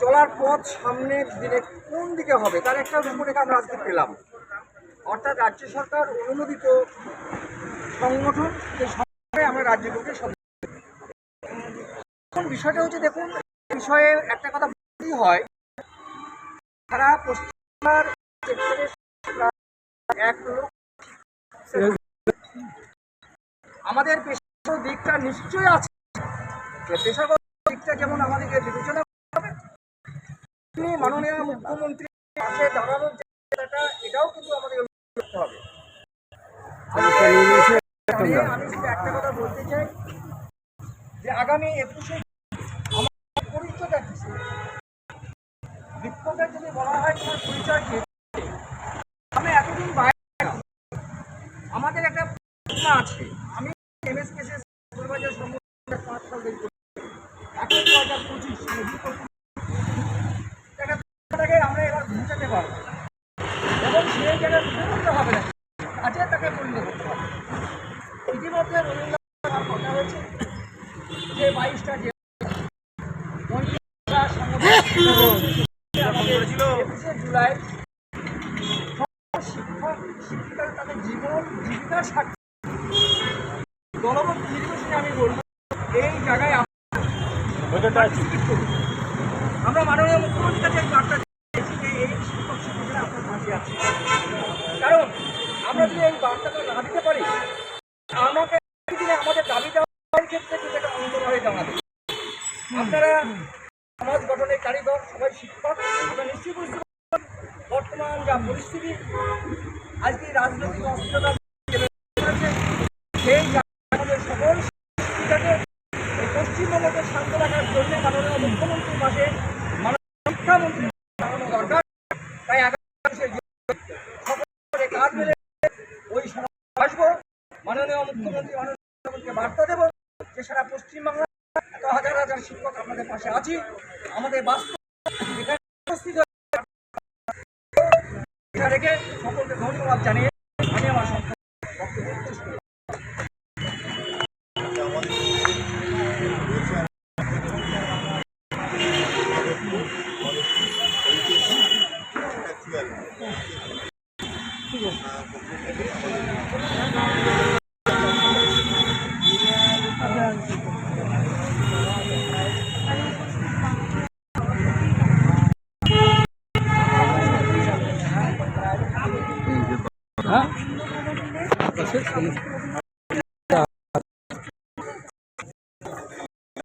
চলার পথ সামনের দিনে কোন দিকে হবে? তার একটা রূপরেখা আমরা আজকে পেলাম। অর্থাৎ রাজ্য সরকার অনুমোদিত সংগঠন, যে সংগঠনে আমরা রাজ্যগুলোকে এখন বিষয়টা হচ্ছে, দেখুন বিষয়ে একটা কথা হয় সারা প্রায় এক আমাদের পেশাগত দিকটা নিশ্চয়ই আছে। পেশাগত দিকটা যেমন আমাদেরকে বিবেচনা মাননীয় মুখ্যমন্ত্রী পাশে দাঁড়ানোর যে এটাও কিন্তু আমাদের করতে হবে। আমি শুধু একটা কথা বলতে চাই যে আগামী একুশে আমার পরিচয়টা কিসে বিক্ষোভের যদি বলা হয় তোমার পরিচয় কি আমি এতদিন বাইরে আমাদের একটা প্রশ্ন আছে। পারব এবং সেই জায়গায় করতে হবে না কাজে তাকে পরিণত করতে হবে। ইতিমধ্যে রবীন্দ্রনাথ কথা হয়েছে যে বাইশটা যে একুশে জুলাই শিক্ষক শিক্ষিকারা তাদের জীবন জীবিকার স্বার্থে দলবদ্ধ নির্বাচনে আমি বলব এই জায়গায় আমরা মাননীয় মুখ্যমন্ত্রীর কাছে বার্তা দিয়েছি যে এই শিক্ষক শিক্ষিকারা আপনার পাশে আছে কারণ আমরা যদি এই বার্তাটা না দিতে পারি, আমাকে আমাদের দাবি দেওয়ার ক্ষেত্রে কিন্তু একটা অন্তর হয়ে দাঁড়াবে আপনারা সমাজ গঠনের কারিগর, সবাই শিক্ষক আমরা নিশ্চয়ই বুঝতে বর্তমান যা পরিস্থিতি, আজকে রাজনৈতিক অস্থিরতা সেই আমাদের সকল শিক্ষিকাকে পশ্চিমবঙ্গকে শান্ত রাখার জন্য মাননীয় মুখ্যমন্ত্রীর পাশে মাননীয় শিক্ষামন্ত্রী মাননীয় মুখ্যমন্ত্রী, মাননীয় বার্তা দেবো যে সারা পশ্চিমবাংলা এত হাজার হাজার শিক্ষক আমাদের পাশে আছি। আমাদের বাস্তব এখানে উপস্থিত রেখে সকলকে ধন্যবাদ জানিয়ে আমি আমার বক্তব্য শেষ করলাম। হ্যাঁ